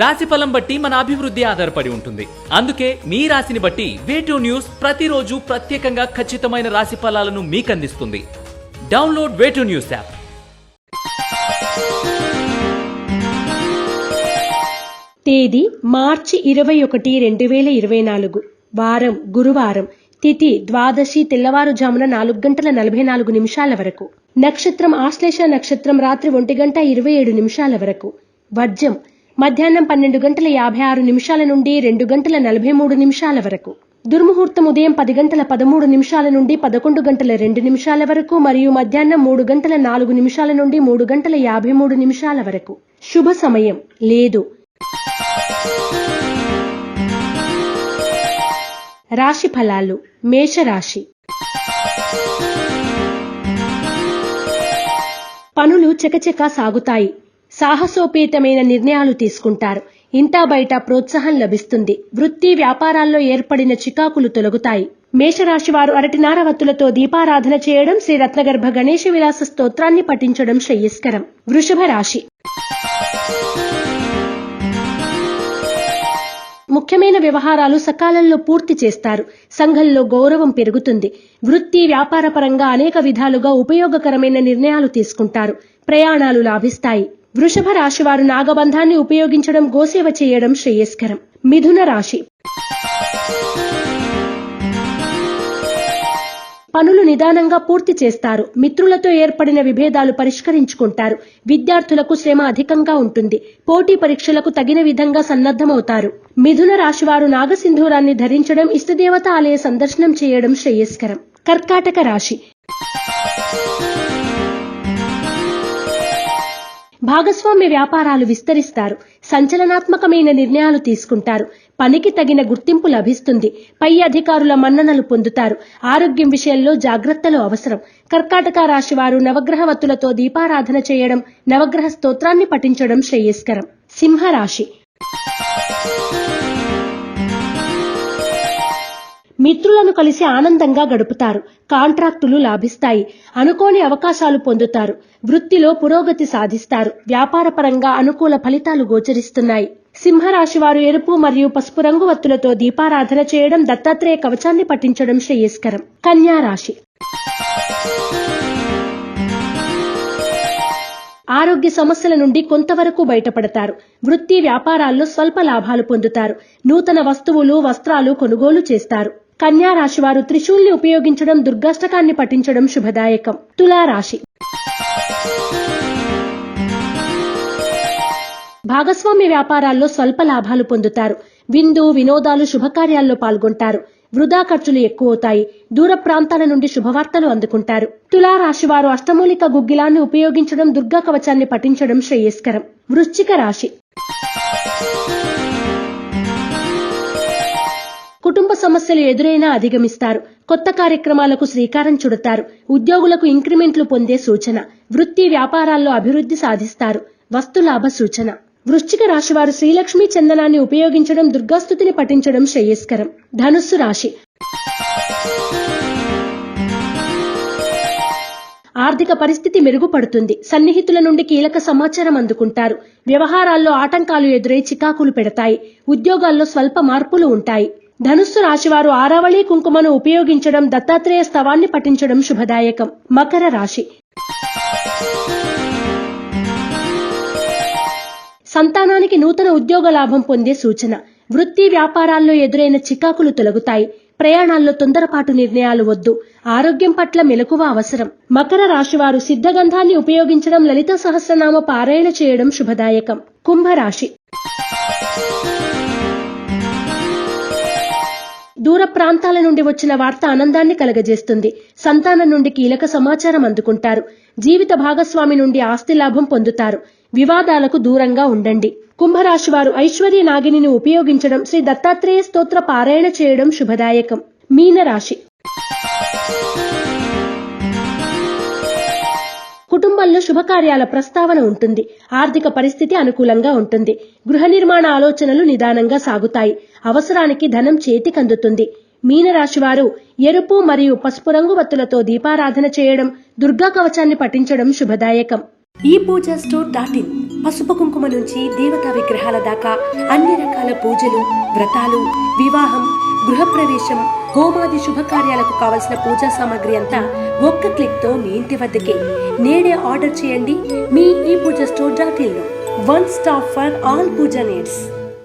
రాశి ఫలం బట్టి మన అభివృద్ధి ఆధారపడి ఉంటుంది. అందుకే మీ రాశిని బట్టి వేటూ న్యూస్ ప్రతిరోజు ప్రత్యేకంగా ఖచ్చితమైన రాశి ఫలాలను మీకు అందిస్తుంది డౌన్లోడ్ వేటూ న్యూస్ యాప్ తేదీ మార్చి ఇరవై ఒకటి రెండు వేల ఇరవై నాలుగు. వారం గురువారం. తిథి ద్వాదశి తెల్లవారుజామున నాలుగు గంటల నలభై నాలుగు నిమిషాల వరకు. నక్షత్రం ఆశ్లేష నక్షత్రం రాత్రి ఒంటి గంట ఇరవై ఏడు నిమిషాల వరకు. వర్జం మధ్యాహ్నం పన్నెండు గంటల యాభై ఆరు నిమిషాల నుండి రెండు గంటల నలభై మూడు నిమిషాల వరకు. దుర్ముహూర్తం ఉదయం పది గంటల పదమూడు నిమిషాల నుండి పదకొండు గంటల రెండు నిమిషాల వరకు మరియు మధ్యాహ్నం మూడు గంటల నాలుగు నిమిషాల నుండి మూడు గంటల యాభై మూడు నిమిషాల వరకు. శుభ సమయం. లేదు. రాశి ఫలాలు. మేషరాశి. పనులు చకచకా సాగుతాయి. సాహసోపేతమైన నిర్ణయాలు తీసుకుంటారు. ఇంటా బయట ప్రోత్సాహం లభిస్తుంది. వృత్తి వ్యాపారాల్లో ఏర్పడిన చికాకులు తొలగుతాయి. మేషరాశి వారు అరటినార వత్తులతో దీపారాధన చేయడం శ్రీ రత్నగర్భ గణేష విలాస స్తోత్రాన్ని పఠించడం శ్రేయస్కరం. వృషభ రాశి. ముఖ్యమైన వ్యవహారాలు సకాలంలో పూర్తి చేస్తారు. సంఘంలో గౌరవం పెరుగుతుంది. వృత్తి వ్యాపార పరంగా అనేక విధాలుగా ఉపయోగకరమైన నిర్ణయాలు తీసుకుంటారు. ప్రయాణాలు లాభిస్తాయి. వృషభ రాశి వారు నాగబంధాన్ని ఉపయోగించడం గోసేవ చేయడం శ్రేయస్కరం. మిథున రాశి. పనులు నిదానంగా పూర్తి చేస్తారు. మిత్రులతో ఏర్పడిన విభేదాలు పరిష్కరించుకుంటారు. విద్యార్థులకు శ్రమ అధికంగా ఉంటుంది. పోటీ పరీక్షలకు తగిన విధంగా సన్నద్ధమవుతారు. మిథున రాశివారు నాగసింధూరాన్ని ధరించడం ఇష్టదేవత ఆలయ సందర్శనం చేయడం శ్రేయస్కరం. కర్కాటక రాశి. భాగస్వామ్య వ్యాపారాలు విస్తరిస్తారు. సంచలనాత్మకమైన నిర్ణయాలు తీసుకుంటారు. పనికి తగిన గుర్తింపు లభిస్తుంది. పై అధికారుల మన్ననలు పొందుతారు. ఆరోగ్యం విషయంలో జాగ్రత్తలు అవసరం. కర్కాటక రాశి వారు నవగ్రహవత్తులతో దీపారాధన చేయడం నవగ్రహ స్తోత్రాన్ని పఠించడం శ్రేయస్కరం. సింహరాశి మిత్రులను కలిసి ఆనందంగా గడుపుతారు. కాంట్రాక్టులు లాభిస్తాయి. అనుకోని అవకాశాలు పొందుతారు. వృత్తిలో పురోగతి సాధిస్తారు. వ్యాపారపరంగా అనుకూల ఫలితాలు గోచరిస్తున్నాయి. సింహరాశి వారు ఎరుపు మరియు పసుపు రంగు వత్తులతో దీపారాధన చేయడం దత్తాత్రేయ కవచాన్ని పఠించడం శ్రేయస్కరం. కన్యా రాశి. ఆరోగ్య సమస్యల నుండి కొంతవరకు బయటపడతారు. వృత్తి వ్యాపారాల్లో స్వల్ప లాభాలు పొందుతారు. నూతన వస్తువులు వస్త్రాలు కొనుగోలు చేస్తారు. కన్యా రాశి వారు త్రిశూల్ని ఉపయోగించడం దుర్గాష్టకాన్ని పఠించడం శుభదాయకం. తులా రాశి భాగస్వామ్య వ్యాపారాల్లో స్వల్ప లాభాలు పొందుతారు. విందు వినోదాలు శుభకార్యాల్లో పాల్గొంటారు. వృధా ఖర్చులు ఎక్కువవుతాయి. దూర ప్రాంతాల నుండి శుభవార్తలు అందుకుంటారు. తులా రాశి వారు అష్టమూలిక గుగ్గిలాన్ని ఉపయోగించడం దుర్గా కవచాన్ని పఠించడం శ్రేయస్కరం. వృశ్చిక రాశి. సమస్యలు ఎదురైనా అధిగమిస్తారు. కొత్త కార్యక్రమాలకు శ్రీకారం చుడతారు. ఉద్యోగులకు ఇంక్రిమెంట్లు పొందే సూచన. వృత్తి వ్యాపారాల్లో అభివృద్ధి సాధిస్తారు. వస్తులాభ సూచన. వృశ్చిక రాశి వారు శ్రీలక్ష్మీ చందనాన్ని ఉపయోగించడం దుర్గాస్థుతిని పఠించడం శ్రేయస్కరం. ధనుస్సు రాశి. ఆర్థిక పరిస్థితి మెరుగుపడుతుంది. సన్నిహితుల నుండి కీలక సమాచారం అందుకుంటారు. వ్యవహారాల్లో ఆటంకాలు ఎదురై చికాకులు పెడతాయి. ఉద్యోగాల్లో స్వల్ప మార్పులు ఉంటాయి. ధనుస్సు రాశివారు ఆరావళి కుంకుమను ఉపయోగించడం దత్తాత్రేయ స్తవాన్ని పఠించడం శుభదాయకం. మకర రాశి. సంతానానికి నూతన ఉద్యోగ లాభం పొందే సూచన. వృత్తి వ్యాపారాల్లో ఎదురైన చికాకులు తొలగుతాయి. ప్రయాణాల్లో తొందరపాటు నిర్ణయాలు వద్దు. ఆరోగ్యం పట్ల మెలకువ అవసరం. మకర రాశివారు సిద్ధగంధాన్ని ఉపయోగించడం లలిత సహస్రనామ పారాయణ చేయడం శుభదాయకం. కుంభరాశి. ప్రాంతాల నుండి వచ్చిన వార్త ఆనందాన్ని కలగజేస్తుంది. సంతానం నుండి కీలక సమాచారం అందుకుంటారు. జీవిత భాగస్వామి నుండి ఆస్తి లాభం పొందుతారు. వివాదాలకు దూరంగా ఉండండి. కుంభరాశి వారు ఐశ్వర్య నాగిని ఉపయోగించడం శ్రీ దత్తాత్రేయ స్తోత్ర పారాయణ చేయడం శుభదాయకం. మీనరాశి. కుటుంబంలో శుభకార్యాల ప్రస్తావన ఉంటుంది. ఆర్థిక పరిస్థితి అనుకూలంగా ఉంటుంది. గృహ నిర్మాణ ఆలోచనలు నిదానంగా సాగుతాయి. అవసరానికి ధనం చేతికందుతుంది. మీనరాశి వారు ఎరుపు మరియు పసుపు రంగు వత్తులతో దీపారాధన చేయడం దుర్గా కవచాన్ని పఠించడం శుభదాయకం. ఈ పూజ స్టోర్ డాట్ ఇన్. పసుపు కుంకుమ నుంచి దేవతా విగ్రహాల దాకా అన్ని రకాల పూజలు వ్రతాలు వివాహం గృహప్రవేశం హోమాది శుభకార్యాలకు కావలసిన పూజా సామాగ్రి అంతా ఒక్క క్లిక్తో మీ ఇంటి వద్దకే. నేడే ఆర్డర్ చేయండి మీ ఈ Puja store dot in one stop for all puja needs.